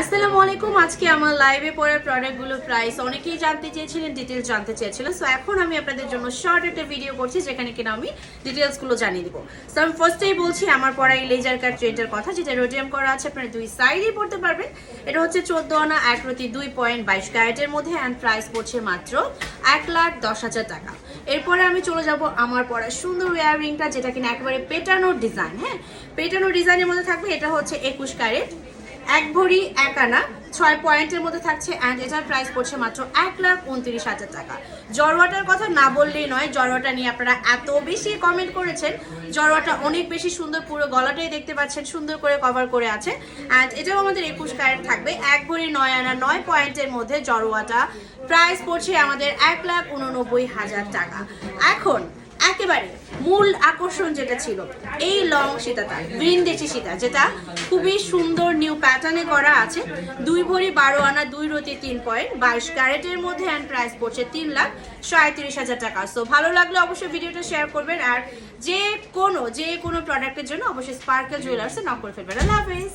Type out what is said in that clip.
আসসালামু আলাইকুম। আজকে আমার লাইভে পড়ে প্রোডাক্টগুলো প্রাইস অনেকেই জানতে চেয়েছিলেন ডিটেলস জানতে চেয়েছিলেন সো এখন আমি আপনাদের জন্য শর্ট একটা ভিডিও করছি, যেখানে কিনা আমি ডিটেলসগুলো জানিয়ে দিব। সো আমি ফার্স্টেই বলছি, আমার পড়া এই লেজার কাট ট্রেনটার কথা, যেটা রোডিয়াম করা আছে, আপনারা দুই সাইডেই পড়তে পারবেন। এটা হচ্ছে চোদ্দ আনা, এক প্রতি দুই পয়েন্ট বাইশ ক্যারেটের মধ্যে অ্যান্ড প্রাইস পড়ছে মাত্র এক লাখ দশ হাজার টাকা। এরপরে আমি চলে যাব আমার পরা সুন্দর ওয়ারিংটা যেটা কিনা একেবারে পেটানোর ডিজাইন হ্যাঁ? পেটানোর ডিজাইনের মধ্যে থাকবে, এটা হচ্ছে একুশ ক্যারেট এক ভরি, এক আনা। ছয় পয়েন্টের মধ্যে থাকছে অ্যান্ড এটার প্রাইস পড়ছে মাত্র এক লাখ উনত্রিশ হাজার টাকা। জরওয়াটার কথা না বললেই নয় জরওয়াটা নিয়ে আপনারা এত বেশি কমেন্ট করেছেন। জরওয়াটা অনেক বেশি সুন্দর, পুরো গলাটাই দেখতে পাচ্ছেন, সুন্দর করে কভার করে আছে। অ্যান্ড এটাও আমাদের একুশ ক্যারেট থাকবে। এক ভরি, নয় আনা, নয় পয়েন্টের মধ্যে জরওয়াটা প্রাইস পড়ছে আমাদের এক লাখ উননব্বই হাজার টাকা। এখন, একেবারে মূল আকর্ষণ যেটা ছিল, এই লং সীতাটা বৃন্দেশি সীতা, যেটা খুবই সুন্দর প্যাটার্নে করা আছে। দুই ভরি বারো আনা, দুই রতি তিন পয়েন্ট। বাইশ ক্যারেটের মধ্যে অ্যান্ড প্রাইস পড়ছে তিন লাখ সাঁত্রিশ হাজার টাকা। সো ভালো লাগলে অবশ্যই ভিডিওটা শেয়ার করবেন আর যে কোনো যে কোনো প্রোডাক্টের জন্য অবশ্যই স্পার্কেল জুয়েলার্সে নক করে ফেলবেন। আল্লাহ হাফেজ।